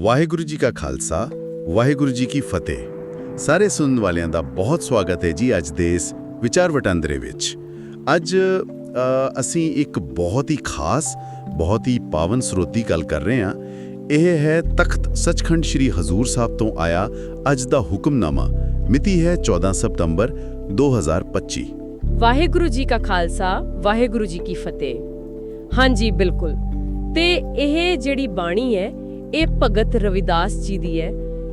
ਵਾਹਿਗੁਰੂ ਜੀ ਕਾ ਖਾਲਸਾ, ਵਾਹਿਗੁਰੂ ਜੀ ਕੀ ਫਤਿਹ। ਸਾਰੇ ਸੁਣਨ ਵਾਲਿਆਂ ਦਾ ਬਹੁਤ ਸਵਾਗਤ ਹੈ ਜੀ ਅੱਜ ਦੇ ਇਸ ਵਿਚਾਰ ਵਟਾਂਦਰੇ ਵਿੱਚ। ਅੱਜ ਅਸੀਂ ਇੱਕ ਬਹੁਤ ਹੀ ਖਾਸ, ਬਹੁਤ ਹੀ ਪਾਵਨ ਸਰੋਤ ਗੱਲ ਕਰ ਰਹੇ ਹਾਂ। ਇਹ ਹੈ ਤਖਤ ਸੱਚਖੰਡ ਸ੍ਰੀ ਹਜ਼ੂਰ ਸਾਹਿਬ ਤੋਂ ਆਇਆ ਅੱਜ ਦਾ ਹੁਕਮਨਾਮਾ। ਮਿਤੀ ਹੈ 14 ਸਤੰਬਰ 2025 ਵਾਹਿਗੁਰੂ ਜੀ ਕਾ ਖਾਲਸਾ, ਵਾਹਿਗੁਰੂ ਜੀ ਕੀ ਫਤਿਹ। ਹਾਂਜੀ, ਬਿਲਕੁਲ। ਤੇ ਇਹ ਜਿਹੜੀ ਬਾਣੀ ਹੈ ਇਹ ਭਗਤ ਰਵਿਦਾਸ ਜੀ ਦੀ ਹੈ।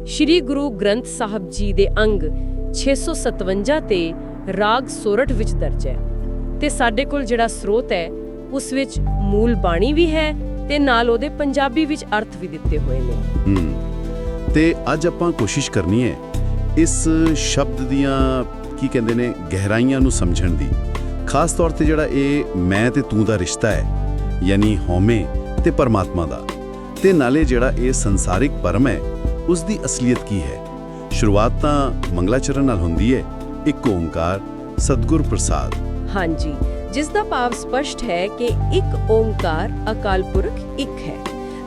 ਸ੍ਰੀ ਗੁਰੂ ਗ੍ਰੰਥ ਸਾਹਿਬ ਜੀ ਦੇ ਅੰਗ 657 ਤੇ ਰਾਗ ਸੋਰਠ ਵਿੱਚ ਦਰਜ ਹੈ। ਤੇ ਸਾਡੇ ਕੋਲ ਜਿਹੜਾ ਸਰੋਤ ਹੈ, ਉਸ ਵਿੱਚ ਮੂਲ ਬਾਣੀ ਵੀ ਹੈ ਤੇ ਨਾਲ ਉਹਦੇ ਪੰਜਾਬੀ ਵਿੱਚ ਅਰਥ ਵੀ ਦਿੱਤੇ ਹੋਏ ਨੇ। ਤੇ ਅੱਜ ਆਪਾਂ ਕੋਸ਼ਿਸ਼ ਕਰਨੀ ਹੈ ਇਸ ਸ਼ਬਦ ਦੀਆਂ, ਕੀ ਕਹਿੰਦੇ ਨੇ, ਗਹਿਰਾਈਆਂ ਨੂੰ ਸਮਝਣ ਦੀ। ਖਾਸ ਤੌਰ ਤੇ ਜਿਹੜਾ ਇਹ ਮੈਂ ਤੇ ਤੂੰ ਦਾ ਰਿਸ਼ਤਾ ਹੈ, ਯਾਨੀ ਹਉਮੈ ਤੇ ਪਰਮਾਤਮਾ ਦਾ। ਤੇ ਨਾਲੇ ਜਿਹੜਾ ਇਹ ਸੰਸਾਰਿਕ ਪਰਮ ਹੈ ਉਸ ਦੀ ਅਸਲੀਅਤ ਕੀ ਹੈ? ਸ਼ੁਰੂਆਤ ਤਾਂ ਮੰਗਲਾਚਰਨ ਨਾਲ ਹੁੰਦੀ ਹੈ ਇੱਕ ਓੰਕਾਰ ਸਤਿਗੁਰ ਪ੍ਰਸਾਦ। ਹਾਂਜੀ ਜਿਸ ਦਾ ਭਾਵ ਸਪਸ਼ਟ ਹੈ ਕਿ ਇੱਕ ਓੰਕਾਰ ਅਕਾਲ ਪੁਰਖ ਇੱਕ ਹੈ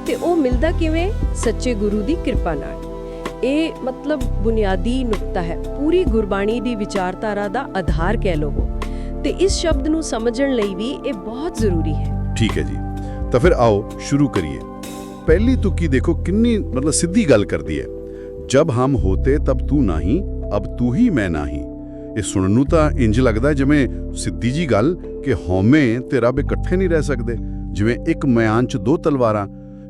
ਤੇ ਉਹ ਮਿਲਦਾ ਕਿਵੇਂ? ਸੱਚੇ ਗੁਰੂ ਦੀ ਕਿਰਪਾ ਨਾਲ। ਇਹ ਮਤਲਬ ਬੁਨਿਆਦੀ ਨੁਕਤਾ ਹੈ ਪੂਰੀ ਗੁਰਬਾਣੀ ਦੀ ਵਿਚਾਰਧਾਰਾ ਦਾ ਆਧਾਰ ਕਹਿ ਲਵੋ ਤੇ ਇਸ ਸ਼ਬਦ ਨੂੰ ਸਮਝਣ ਲਈ ਵੀ ਇਹ ਬਹੁਤ ਜ਼ਰੂਰੀ ਹੈ। ਠੀਕ ਹੈ ਜੀ। ਤਾਂ ਫਿਰ ਆਓ ਸ਼ੁਰੂ ਕਰੀਏ। ਪਹਿਲੀ ਤੁਕੀ ਦੇਖੋ ਕਿੰਨੀ ਮਤਲਬ ਸਿੱਧੀ ਗੱਲ ਕਰਦੀ ਹੈ। ਜਬ ਹਮ ਹੋਤੇ ਤਬ ਤੂੰ ਨਹੀਂ, ਅਬ ਤੂੰ ਹੀ ਮੈਂ ਨਹੀਂ। ਇਹ ਸੁਣਨ ਨੂੰ ਤਾਂ ਇੰਜ ਲੱਗਦਾ ਜਿਵੇਂ ਸਿੱਧੀ ਜੀ ਗੱਲ ਕਿ ਹਉਮੈ ਤੇ ਰੱਬ ਇਕੱਠੇ ਨਹੀਂ ਰਹਿ ਸਕਦੇ, ਜਿਵੇਂ ਇੱਕ ਮਿਆਨ 'ਚ ਦੋ ਤਲਵਾਰਾਂ।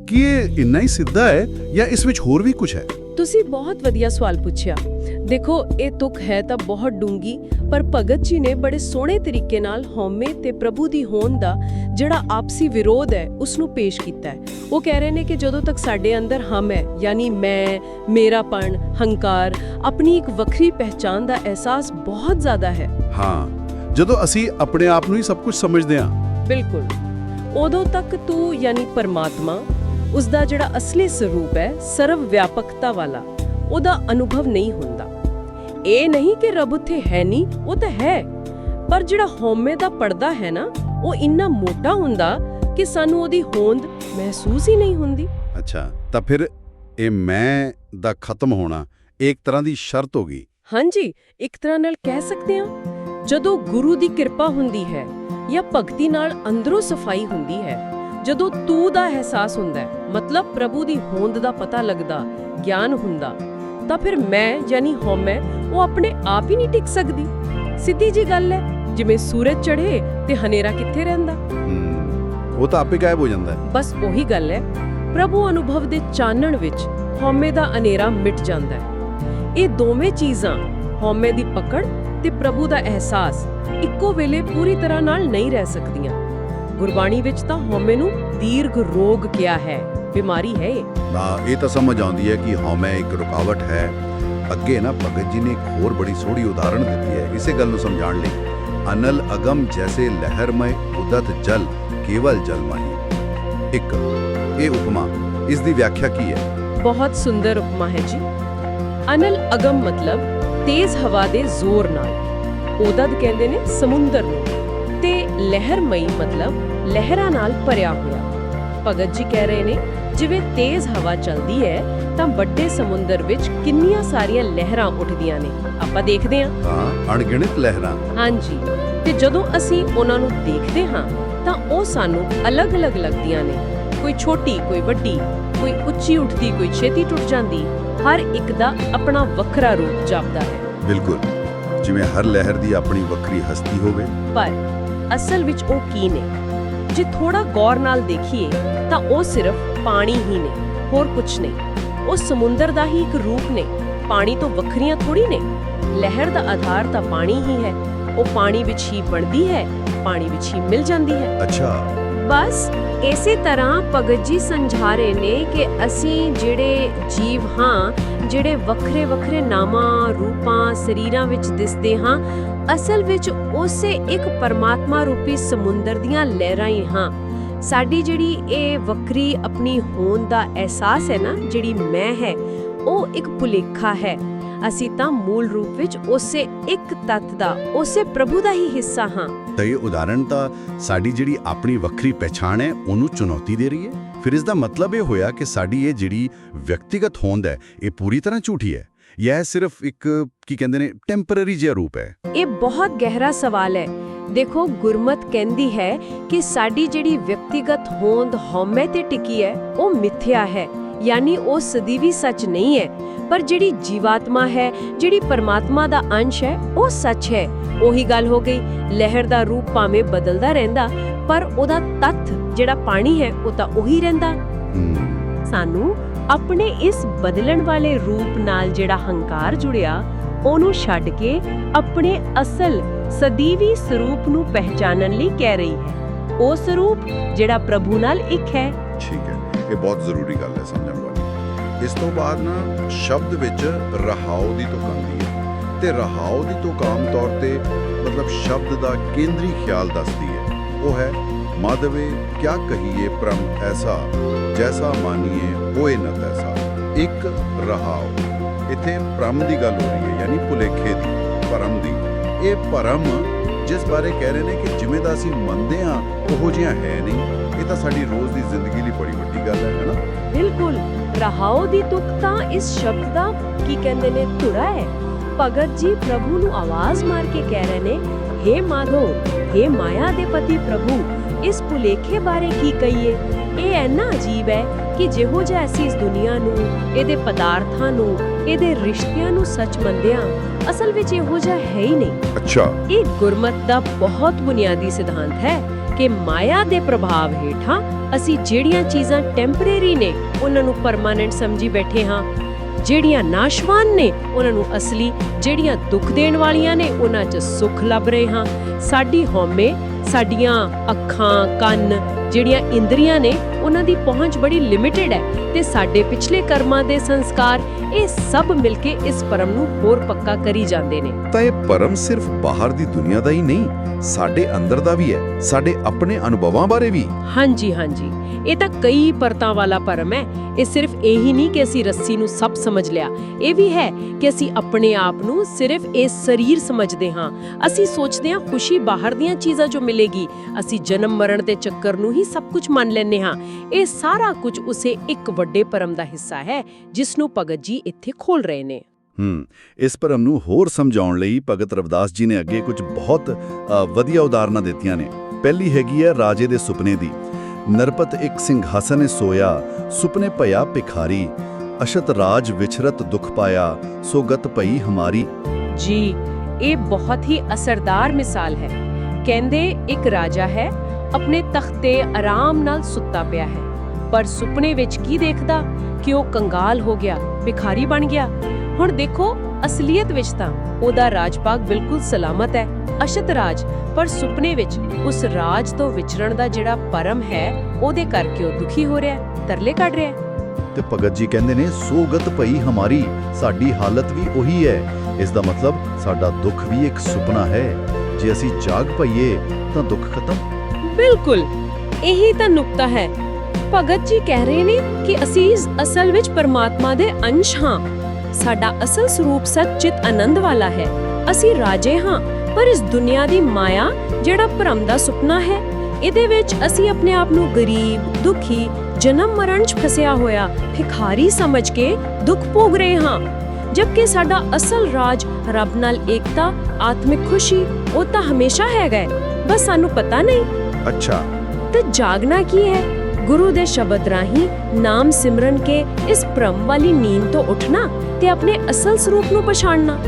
ਕੀ ਇਹ ਇੰਨਾ ਹੀ ਸਿੱਧਾ ਹੈ ਜਾਂ ਇਸ ਵਿੱਚ ਹੋਰ ਵੀ ਕੁਝ ਹੈ? ਤੁਸੀਂ ਬਹੁਤ ਵਧੀਆ ਸਵਾਲ ਪੁੱਛਿਆ। ਦੇਖੋ ਇਹ ਤੁਕ ਹੈ ਤਾਂ ਬਹੁਤ ਡੂੰਗੀ ਪਰ ਭਗਤ ਜੀ ਨੇ ਬੜੇ ਸੋਹਣੇ ਤਰੀਕੇ ਨਾਲ ਹਉਮੈ ਤੇ ਪ੍ਰਭੂ ਦੀ ਹੋਂਦ ਦਾ ਜਿਹੜਾ ਆਪਸੀ ਵਿਰੋਧ ਹੈ ਉਸ ਨੂੰ ਪੇਸ਼ ਕੀਤਾ ਹੈ। ਉਹ ਕਹਿ ਰਹੇ ਨੇ ਕਿ ਜਦੋਂ ਤੱਕ ਸਾਡੇ ਅੰਦਰ ਹਮ ਹੈ ਯਾਨੀ ਮੈਂ ਮੇਰਾਪਣ ਹੰਕਾਰ ਆਪਣੀ ਇੱਕ ਵੱਖਰੀ ਪਹਿਚਾਨ ਦਾ ਅਹਿਸਾਸ ਬਹੁਤ ਜ਼ਿਆਦਾ ਹੈ। ਹਾਂ ਜਦੋਂ ਅਸੀਂ ਆਪਣੇ ਆਪ ਨੂੰ ਹੀ ਸਭ ਕੁਝ ਸਮਝਦੇ ਹਾਂ। ਬਿਲਕੁਲ। ਉਦੋਂ ਤੱਕ ਤੂੰ ਯਾਨੀ ਪਰਮਾਤਮਾ ਉਸ ਦਾ ਜਿਹੜਾ ਅਸਲੀ ਸਰੂਪ ਹੈ ਸਰਵ ਵਿਆਪਕਤਾ ਵਾਲਾ ਉਹਦਾ ਅਨੁਭਵ ਨਹੀਂ ਹੁੰਦਾ। ਇਹ ਨਹੀਂ ਕਿ ਰੱਬ ਉੱਥੇ ਹੈ ਨਹੀਂ ਉਹ ਤਾਂ ਹੈ। ਪਰ ਜਿਹੜਾ ਹਉਮੈ ਦਾ ਪਰਦਾ ਹੈ ਨਾ ਉਹ ਇੰਨਾ ਮੋਟਾ ਹੁੰਦਾ ਕਿ ਸਾਨੂੰ ਉਹਦੀ ਹੋਂਦ ਮਹਿਸੂਸ ਹੀ ਨਹੀਂ ਹੁੰਦੀ। ਅੱਛਾ ਤਾਂ ਫਿਰ ਇਹ ਮੈਂ ਦਾ ਖਤਮ ਹੋਣਾ ਇੱਕ ਤਰ੍ਹਾਂ ਦੀ ਸ਼ਰਤ ਹੋ ਗਈ। ਹਾਂਜੀ ਇੱਕ ਤਰ੍ਹਾਂ ਨਾਲ ਕਹਿ ਸਕਦੇ ਹਾਂ। ਜਦੋਂ ਗੁਰੂ ਦੀ ਕਿਰਪਾ ਹੁੰਦੀ ਹੈ ਜਾਂ ਭਗਤੀ ਨਾਲ ਅੰਦਰੋਂ ਸਫ਼ਾਈ ਹੁੰਦੀ ਹੈ ਜਦੋਂ ਤੂੰ ਦਾ ਅਹਿਸਾਸ ਹੁੰਦਾ ਹੈ ਮਤਲਬ ਪ੍ਰਭੂ ਦੀ ਹੋਂਦ ਦਾ ਪਤਾ ਲੱਗਦਾ ਗਿਆਨ ਹੁੰਦਾ ਤਾਂ ਫਿਰ ਮੈਂ ਯਾਨੀ ਹਉਮੈ ਉਹ ਆਪਣੇ ਆਪ ਹੀ ਨਹੀਂ ਟਿਕ ਸਕਦੀ। ਸਿੱਧੀ ਜੀ ਗੱਲ ਹੈ ਜਿਵੇਂ ਸੂਰਜ ਚੜ੍ਹੇ ਤੇ ਹਨੇਰਾ ਕਿੱਥੇ ਰਹਿੰਦਾ? ਉਹ ਤਾਂ ਆਪੇ ਗਾਇਬ ਹੋ ਜਾਂਦਾ ਹੈ। ਬਸ ਉਹੀ ਗੱਲ ਹੈ ਪ੍ਰਭੂ ਅਨੁਭਵ ਦੇ ਚਾਨਣ ਵਿੱਚ ਹਉਮੈ ਦਾ ਹਨੇਰਾ ਮਿਟ ਜਾਂਦਾ ਹੈ। ਇਹ ਦੋਵੇਂ ਚੀਜ਼ਾਂ ਹਉਮੈ ਦੀ ਪਕੜ ਤੇ ਪ੍ਰਭੂ ਦਾ ਅਹਿਸਾਸ ਇੱਕੋ ਵੇਲੇ ਪੂਰੀ ਤਰ੍ਹਾਂ ਨਾਲ ਨਹੀਂ ਰਹਿ ਸਕਦੀਆਂ। ਗੁਰਬਾਣੀ ਵਿੱਚ ਤਾਂ ਹਉਮੈ ਨੂੰ ਦੀਰਘ ਰੋਗ ਕਿਹਾ ਹੈ। ਬਿਮਾਰੀ ਹੈ ਇਹ। ਤਾਂ ਇਹ ਤਾਂ ਸਮਝ ਆਉਂਦੀ ਹੈ ਕਿ ਹਉਮੈ ਇੱਕ ਰੁਕਾਵਟ ਹੈ। ਅੱਗੇ ਨਾ ਭਗਤ ਜੀ ਨੇ ਇੱਕ ਹੋਰ ਬੜੀ ਸੋਹਣੀ ਉਦਾਹਰਣ ਦਿੱਤੀ ਹੈ ਇਸੇ ਗੱਲ ਨੂੰ ਸਮਝਾਉਣ ਲਈ। ਅਨਲ ਅਗਮ ਜੈਸੇ ਲਹਿਰਮय ਉਦਤ ਜਲ ਕੇਵਲ ਜਲ ਮਾਹੀ। ਇੱਕ ਇਹ ਉਪਮਾ ਇਸ ਦੀ ਵਿਆਖਿਆ ਕੀ ਹੈ? ਬਹੁਤ ਸੁੰਦਰ ਉਪਮਾ ਹੈ ਜੀ। ਅਨਲ ਅਗਮ ਮਤਲਬ ਤੇਜ਼ ਹਵਾ ਦੇ ਜ਼ੋਰ ਨਾਲ। ਉਦਦ ਕਹਿੰਦੇ ਨੇ ਸਮੁੰਦਰ ਨੂੰ। ਲਹਿਰਮਈ ਮਤਲਬ ਲਹਿਰਾਂ ਨਾਲ ਭਰਿਆ ਹੋਇਆ। ਭਗਤ ਜੀ ਕਹਿ ਰਹੇ ਨੇ ਜਿਵੇਂ ਤੇਜ਼ ਹਵਾ ਚੱਲਦੀ ਹੈ ਤਾਂ ਵੱਡੇ ਸਮੁੰਦਰ ਵਿੱਚ ਕਿੰਨੀਆਂ ਸਾਰੀਆਂ ਲਹਿਰਾਂ ਉੱਠਦੀਆਂ ਨੇ। ਆਪਾਂ ਦੇਖਦੇ ਹਾਂ। ਤਾਂ ਅਣਗਿਣਤ ਲਹਿਰਾਂ। ਹਾਂਜੀ। ਤੇ ਜਦੋਂ ਅਸੀਂ ਉਹਨਾਂ ਨੂੰ ਦੇਖਦੇ ਹਾਂ ਤਾਂ ਉਹ ਸਾਨੂੰ ਅਲੱਗ-ਅਲੱਗ ਲੱਗਦੀਆਂ ਨੇ। ਕੋਈ ਛੋਟੀ ਕੋਈ ਵੱਡੀ ਕੋਈ ਉੱਚੀ ਉੱਠਦੀ ਕੋਈ ਛੇਤੀ ਟੁੱਟ ਜਾਂਦੀ ਹਰ ਇੱਕ ਦਾ ਆਪਣਾ ਵੱਖਰਾ ਰੂਪ ਜਾਪਦਾ ਹੈ। ਬਿਲਕੁਲ। ਜਿਵੇਂ ਹਰ ਲਹਿਰ ਦੀ ਆਪਣੀ ਵੱਖਰੀ ਹਸਤੀ ਹੋਵੇ। ਪਰ ਅਸਲ ਵਿੱਚ ਉਹ ਕੀ ਨੇ? ਜੇ ਥੋੜਾ ਗੌਰ ਨਾਲ ਦੇਖੀਏ ਤਾਂ ਉਹ ਸਿਰਫ ਪਾਣੀ ਹੀ ਨੇ ਹੋਰ ਕੁਝ ਨਹੀਂ। ਉਹ ਸਮੁੰਦਰ ਦਾ ਹੀ ਇੱਕ ਰੂਪ ਨੇ ਪਾਣੀ ਤੋਂ ਵੱਖਰੀਆਂ ਥੋੜੀ ਨੇ? ਲਹਿਰ ਦਾ ਆਧਾਰ ਤਾਂ ਪਾਣੀ ਹੀ ਹੈ। ਉਹ ਪਾਣੀ ਵਿੱਚ ਹੀ ਬਣਦੀ ਹੈ ਪਾਣੀ ਵਿੱਚ ਹੀ ਮਿਲ ਜਾਂਦੀ ਹੈ। ਅੱਛਾ। ਬਸ ਇਸੇ ਤਰ੍ਹਾਂ ਭਗਤ ਜੀ ਸਮਝਾ ਰਹੇ ਨੇ ਕਿ ਅਸੀਂ ਜਿਹੜੇ ਜੀਵ ਹਾਂ ਜਿਹੜੇ ਵੱਖਰੇ ਵੱਖਰੇ ਨਾਮਾਂ ਰੂਪਾਂ ਸਰੀਰਾਂ ਵਿੱਚ ਦਿਸਦੇ ਹਾਂ ਅਸਲ ਵਿੱਚ ਉਸੇ ਇੱਕ ਪਰਮਾਤਮਾ ਰੂਪੀ ਸਮੁੰਦਰ ਦੀਆਂ ਲਹਿਰਾਂ ਹੀ ਹਾਂ। ਸਾਡੀ ਜਿਹੜੀ ਇਹ ਵੱਖਰੀ ਆਪਣੀ ਹੋਂਦ ਦਾ ਅਹਿਸਾਸ ਹੈ ਨਾ, ਜਿਹੜੀ ਮੈਂ ਹੈ, ਉਹ ਇੱਕ ਭੁਲੇਖਾ ਹੈ। ਅਸੀਂ ਤਾਂ ਮੂਲ ਰੂਪ ਵਿੱਚ ਉਸੇ ਇੱਕ ਤੱਤ ਦਾ, ਉਸੇ ਪ੍ਰਭੂ ਦਾ ਹੀ ਹਿੱਸਾ ਹਾਂ। ਤਾਂ ਇਹ ਉਦਾਹਰਣ ਤਾਂ ਸਾਡੀ ਜਿਹੜੀ ਆਪਣੀ ਵੱਖਰੀ ਪਛਾਣ ਹੈ, ਉਹਨੂੰ ਚੁਣੌਤੀ ਦੇ ਰਹੀ ਹੈ। ਫਿਰ ਇਸ ਦਾ ਮਤਲਬ ਇਹ ਹੋਇਆ ਕਿ ਸਾਡੀ ਇਹ ਜਿਹੜੀ ਵਿਅਕਤੀਗਤ ਹੋਂਦ ਹੈ, ਇਹ ਪੂਰੀ ਤਰ੍ਹਾਂ ਝੂਠੀ ਹੈ। ਇਹ ਸਿਰਫ ਇੱਕ ਕੀ ਕਹਿੰਦੇ ਨੇ ਟੈਂਪਰੇਰੀ ਜਿਹਾ ਰੂਪ ਹੈ ਇਹ ਬਹੁਤ ਗਹਿਰਾ ਸਵਾਲ ਹੈ ਦੇਖੋ ਗੁਰਮਤ ਕਹਿੰਦੀ ਹੈ ਕਿ ਸਾਡੀ ਜਿਹੜੀ ਵਿਅਕਤੀਗਤ ਹੋਂਦ ਹਉਮੈ ਤੇ ਟਿਕੀ ਹੈ ਉਹ ਮਿੱਥਿਆ ਹੈ ਯਾਨੀ ਉਹ ਸਦੀਵੀ ਸੱਚ ਨਹੀਂ ਹੈ ਪਰ ਜਿਹੜੀ ਜੀਵਾਤਮਾ ਹੈ ਜਿਹੜੀ ਪਰਮਾਤਮਾ ਦਾ ਅੰਸ਼ ਹੈ ਉਹ ਸੱਚ ਹੈ ਉਹੀ ਗੱਲ ਹੋ ਗਈ ਲਹਿਰ ਦਾ ਰੂਪ ਭਾਵੇਂ ਬਦਲਦਾ ਰਹਿੰਦਾ ਪਰ ਉਹਦਾ ਤੱਥ ਜਿਹੜਾ ਪਾਣੀ ਹੈ ਉਹ ਤਾਂ ਉਹੀ ਰਹਿੰਦਾ ਸਾਨੂੰ ਆਪਣੇ ਇਸ ਬਦਲਣ ਵਾਲੇ ਰੂਪ ਨਾਲ ਜਿਹੜਾ ਹੰਕਾਰ ਜੁੜਿਆ, ਉਹਨੂੰ ਛੱਡ ਕੇ ਆਪਣੇ ਅਸਲ ਸਦੀਵੀ ਸਰੂਪ ਨੂੰ ਪਹਿਚਾਨਣ ਲਈ ਕਹਿ ਰਹੀ ਹੈ। ਉਹ ਸਰੂਪ ਜਿਹੜਾ ਪ੍ਰਭੂ ਨਾਲ ਇੱਕ ਹੈ। ਠੀਕ ਹੈ, ਇਹ ਬਹੁਤ ਜ਼ਰੂਰੀ ਗੱਲ ਹੈ ਸਮਝਣ ਵਾਲੀ ਇਸ ਤੋਂ ਬਾਅਦ ਨਾ ਸ਼ਬਦ ਵਿੱਚ ਰਹਾਉ ਦੀ ਤੁਕ ਆਉਂਦੀ ਹੈ ਤੇ ਰਹਾਉ ਦੀ ਤੁਕ ਆਮ ਤੌਰ ਤੇ ਮਤਲਬ ਸ਼ਬਦ ਦਾ ਕੇਂਦਰੀ ਖਿਆਲ ਦੱਸਦੀ ਹੈ। ਉਹ ਹੈ ਮਾਧਵੇ ਕਿਆ ਕਹੀਏ ਪ੍ਰਮ ਐਸਾ ਜੈਸਾ ਮਾਨੀਏ ਹੋਏ ਨ ਤੈਸਾ ਇੱਕ ਰਹਾਉ ਇੱਥੇ ਪ੍ਰਮ ਦੀ ਗੱਲ ਹੋ ਰਹੀ ਹੈ ਯਾਨੀ ਭੁਲੇਖੇ ਦੀ ਭਰਮ ਦੀ ਇਹ ਭਰਮ ਜਿਸ ਬਾਰੇ ਕਹਿ ਰਹੇ ਨੇ ਕਿ ਜਿਵੇਂ ਦਾ ਅਸੀਂ ਮੰਨਦੇ ਹਾਂ ਉਹੋ ਜਿਹਾ ਹੈ ਨਹੀਂ ਇਹ ਤਾਂ ਸਾਡੀ ਰੋਜ਼ ਦੀ ਜ਼ਿੰਦਗੀ ਲਈ ਬੜੀ ਵੱਡੀ ਗੱਲ ਹੈ ਹੈਨਾ ਬਿਲਕੁਲ ਰਹਾਉ ਦੀ ਤੁਕ ਤਾਂ ਇਸ ਸ਼ਬਦ ਦਾ ਕੀ ਕਹਿੰਦੇ ਨੇ ਧੁਰਾ ਹੈ ਭਗਤ ਜੀ ਪ੍ਰਭੂ ਨੂੰ ਆਵਾਜ਼ ਮਾਰ ਕੇ ਕਹਿ ਰਹੇ ਨੇ हे ਮਾਧੋ हे ਮਾਇਆ ਦੇ ਪਤੀ ਪ੍ਰਭੂ ਇਸ ਭੁਲੇਖੇ ਬਾਰੇ ਕੀ ਕਹੀਏ? ਇਹ ਇੰਨਾ ਅਜੀਬ ਹੈ ਕਿ ਜਿਹੋ ਜਿਹਾ ਅਸੀਂ ਇਸ ਦੁਨੀਆ ਨੂੰ ਇਹਦੇ ਪਦਾਰਥਾਂ ਨੂੰ ਇਹਦੇ ਰਿਸ਼ਤਿਆਂ ਨੂੰ ਸੱਚ ਮੰਨਦੇ ਹਾਂ ਅਸਲ ਵਿੱਚ ਇਹੋ ਜਿਹਾ ਹੈ ਹੀ ਨਹੀਂ। ਅੱਛਾ। ਇਹ ਗੁਰਮਤ ਦਾ ਬਹੁਤ ਬੁਨਿਆਦੀ ਸਿਧਾਂਤ ਹੈ ਕਿ ਮਾਇਆ ਦੇ ਪ੍ਰਭਾਵ ਹੇਠਾਂ ਅਸੀਂ ਜਿਹੜੀਆਂ ਚੀਜ਼ਾਂ ਟੈਂਪਰੇਰੀ ਨੇ ਉਹਨਾਂ ਨੂੰ ਪਰਮਾਨੈਂਟ ਸਮਝੀ ਬੈਠੇ ਹਾਂ। ਜਿਹੜੀਆਂ ਨਾਸ਼ਵਾਨ ਨੇ ਉਹਨਾਂ ਨੂੰ ਅਸਲੀ ਜਿਹੜੀਆਂ ਦੁੱਖ ਦੇਣ ਵਾਲੀਆਂ ਨੇ ਉਹਨਾਂ 'ਚ ਸੁੱਖ ਲੱਭ ਰਹੇ ਹਾਂ। ਸਾਡੀ ਹਉਮੈ ਸਾਡੀਆਂ ਅੱਖਾਂ ਕੰਨ ਜਿਹੜੀਆਂ ਇੰਦਰੀਆਂ ਨੇ ਉਹਨਾਂ ਦੀ ਪਹੁੰਚ ਬੜੀ ਲਿਮਿਟਿਡ ਹੈ ਤੇ ਸਾਡੇ ਪਿਛਲੇ ਕਰਮਾਂ ਦੇ ਸੰਸਕਾਰ ਇਹ ਸਭ ਮਿਲ ਕੇ ਇਸ ਪਰਮ ਨੂੰ ਹੋਰ ਪੱਕਾ ਕਰੀ ਜਾਂਦੇ ਨੇ। ਤਾਂ ਇਹ ਪਰਮ ਸਿਰਫ ਬਾਹਰ ਦੀ ਦੁਨੀਆ ਦਾ ਹੀ ਨਹੀਂ ਸਾਡੇ ਅੰਦਰ ਦਾ ਵੀ ਹੈ ਸਾਡੇ ਆਪਣੇ ਅਨੁਭਵਾਂ ਬਾਰੇ ਵੀ। ਹਾਂਜੀ ਹਾਂਜੀ। ਇਹ ਤਾਂ ਕਈ ਪਰਤਾਂ ਵਾਲਾ ਪਰਮ ਹੈ। ਇਹ ਸਿਰਫ ਇਹੀ ਨਹੀਂ ਕਿ ਅਸੀਂ ਰੱਸੀ ਨੂੰ ਸਭ ਸਮਝ ਲਿਆ। ਇਹ ਵੀ ਹੈ ਕਿ ਅਸੀਂ ਆਪਣੇ ਆਪ ਨੂੰ ਸਿਰਫ ਇਹ ਸਰੀਰ ਸਮਝਦੇ ਹਾਂ। ਅਸੀਂ ਸੋਚਦੇ ਹਾਂ ਖੁਸ਼ੀ ਬਾਹਰ ਦੀਆਂ ਚੀਜ਼ਾਂ 'ਚੋਂ ਮਿਲੇਗੀ। ਅਸੀਂ ਜਨਮ ਮਰਨ ਦੇ ਚੱਕਰ ਨੂੰ ਹੀ ਸਭ ਕੁਝ ਮੰਨ ਲੈਂਦੇ ਹਾਂ। ਇਹ ਸਾਰਾ ਕੁਝ ਉਸੇ ਇੱਕ ਵੱਡੇ ਪਰਮ ਦਾ ਹਿੱਸਾ ਹੈ ਜਿਸ ਨੂੰ ਭਗਤ ਜੀ ਇੱਥੇ ਖੋਲ ਰਹੇ ਨੇ। ਹੂੰ ਇਸ ਭਰਮ ਨੂੰ ਹੋਰ ਸਮਝਾਉਣ ਲਈ ਭਗਤ ਰਵਿਦਾਸ ਜੀ ਨੇ ਅੱਗੇ ਕੁਝ ਬਹੁਤ ਵਧੀਆ ਉਦਾਹਰਨਾਂ ਦਿੱਤੀਆਂ ਨੇ। ਪਹਿਲੀ ਹੈਗੀ ਹੈ ਰਾਜੇ ਦੇ ਸੁਪਨੇ ਦੀ। ਨਰਪਤ ਇੱਕ ਸਿੰਘਾਸਨ ਸੋਇਆ ਸੁਪਨੇ ਭਇਆ ਭਿਖਾਰੀ। ਅਸ਼ਤ ਰਾਜ ਵਿਚਰਤ ਦੁਖ ਪਾਇਆ ਸੋ ਗਤ ਪਈ ਹਮਾਰੀ। ਜੀ ਇਹ ਬਹੁਤ ਹੀ ਅਸਰਦਾਰ ਮਿਸਾਲ ਹੈ। ਕਹਿੰਦੇ ਇੱਕ ਰਾਜਾ ਹੈ ਆਪਣੇ ਤਖਤ ਤੇ ਆਰਾਮ ਨਾਲ ਸੁੱਤਾ ਪਿਆ ਹੈ। ਪਰ ਸੁਪਨੇ ਵਿੱਚ ਕੀ ਦੇਖਦਾ? ਕਿ ਉਹ ਕੰਗਾਲ ਹੋ ਗਿਆ, ਭਿਖਾਰੀ ਬਣ ਗਿਆ। ਹੁਣ ਦੇਖੋ, ਅਸਲੀਅਤ ਵਿੱਚ ਤਾਂ ਉਹਦਾ ਰਾਜਪਾਗ ਬਿਲਕੁਲ ਸਲਾਮਤ ਹੈ, ਅਸ਼ਤ ਰਾਜ। ਪਰ ਸੁਪਨੇ ਵਿੱਚ ਉਸ ਰਾਜ ਤੋਂ ਵਿਚਰਨ ਦਾ ਜਿਹੜਾ ਪਰਮ ਹੈ, ਉਹਦੇ ਕਰਕੇ ਉਹ ਦੁਖੀ ਹੋ ਰਿਹਾ, ਤਰਲੇ ਕੱਢ ਰਿਹਾ। ਤੇ ਭਗਤ ਜੀ ਕਹਿੰਦੇ ਨੇ, ਸੋਗਤ ਪਈ ਹਮਾਰੀ, ਸਾਡੀ ਹਾਲਤ ਵੀ ਉਹੀ ਹੈ। ਇਸ ਦਾ ਮਤਲਬ ਸਾਡਾ ਦੁੱਖ ਵੀ ਇੱਕ ਸੁਪਨਾ ਹੈ। ਜੇ ਅਸੀਂ ਜਾਗ ਪਈਏ ਤਾਂ ਦੁੱਖ ਖਤਮ। ਬਿਲਕੁਲ, ਇਹੀ ਤਾਂ ਨੁਕਤਾ ਹੈ। ਭਗਤ ਜੀ ਕਹਿ ਰਹੇ ਨੇ ਕਿ ਅਸੀਂ ਅਸਲ ਵਿੱਚ ਪਰਮਾਤਮਾ ਦੇ ਅੰਸ਼ ਹਾਂ। ਸਾਡਾ ਅਸਲ ਸਰੂਪ ਸੱਚਿਤ ਆਨੰਦ ਵਾਲਾ ਹੈ। ਅਸੀਂ ਰਾਜੇ ਹਾਂ, ਪਰ ਇਸ ਦੁਨੀਆ ਦੀ ਮਾਇਆ, ਜਿਹੜਾ ਭਰਮ ਦਾ ਸੁਪਨਾ ਹੈ, ਇਹਦੇ ਵਿੱਚ ਅਸੀਂ ਆਪਣੇ ਆਪ ਨੂੰ ਗਰੀਬ, ਦੁਖੀ, ਜਨਮ ਮਰਨ 'ਚ ਫਸਿਆ ਹੋਇਆ, ਭਿਖਾਰੀ ਸਮਝ ਕੇ ਦੁੱਖ ਭੋਗ ਰਹੇ ਹਾਂ। ਜਦਕਿ ਸਾਡਾ ਅਸਲ ਰਾਜ ਰੱਬ ਨਾਲ ਏਕਤਾ, ਆਤਮਿਕ ਖੁਸ਼ੀ, ਉਹ ਤਾਂ ਹਮੇਸ਼ਾ ਹੈਗਾ ਹੈ। ਬਸ ਸਾਨੂੰ ਪਤਾ ਨਹੀਂ ਅੱਛਾ। ਤੇ ਜਾਗਣਾ ਕੀ ਹੈ? ਗੁਰੂ ਦੇ ਸ਼ਬਦ ਰਾਹੀਂ ਨਾਮ ਸਿਮਰਨ ਕੇ ਇਸ ਭ੍ਰਮ ਵਾਲੀ ਨੀਂਦ ਤੋਂ ਉੱਠਣਾ ਤੇ ਆਪਣੇ ਅਸਲ ਸਰੂਪ ਨੂੰ ਪਛਾਣਨਾ।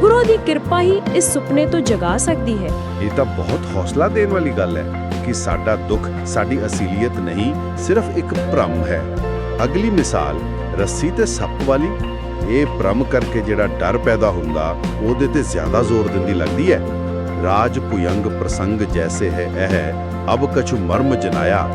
ਗੁਰੂ ਦੀ ਕਿਰਪਾ ਹੀ ਇਸ ਸੁਪਨੇ ਤੋਂ ਜਗਾ ਸਕਦੀ ਹੈ। ਇਹ ਤਾਂ ਬਹੁਤ ਹੌਸਲਾ ਦੇਣ ਵਾਲੀ ਗੱਲ ਹੈ ਕਿ ਸਾਡਾ ਦੁੱਖ ਸਾਡੀ ਅਸਲੀਅਤ ਨਹੀਂ ਸਿਰਫ ਇੱਕ ਭ੍ਰਮ ਹੈ। ਅਗਲੀ ਮਿਸਾਲ ਰੱਸੀ ਤੇ ਸੱਪ ਵਾਲੀ ਇਹ ਭ੍ਰਮ ਕਰਕੇ ਜਿਹੜਾ ਡਰ ਪੈਦਾ ਹੁੰਦਾ ਉਹਦੇ ਤੇ ਜ਼ਿਆਦਾ ਜ਼ੋਰ ਦਿੰਦੀ ਲੱਗਦੀ ਹੈ। ਰਾਜ ਭੁਯੰਗ ਪ੍ਰਸੰਗ ਜੈਸੇ ਹੈ ਇਹ, ਅਬ ਕਛੁ ਮਰਮ ਜਨਾਇਆ।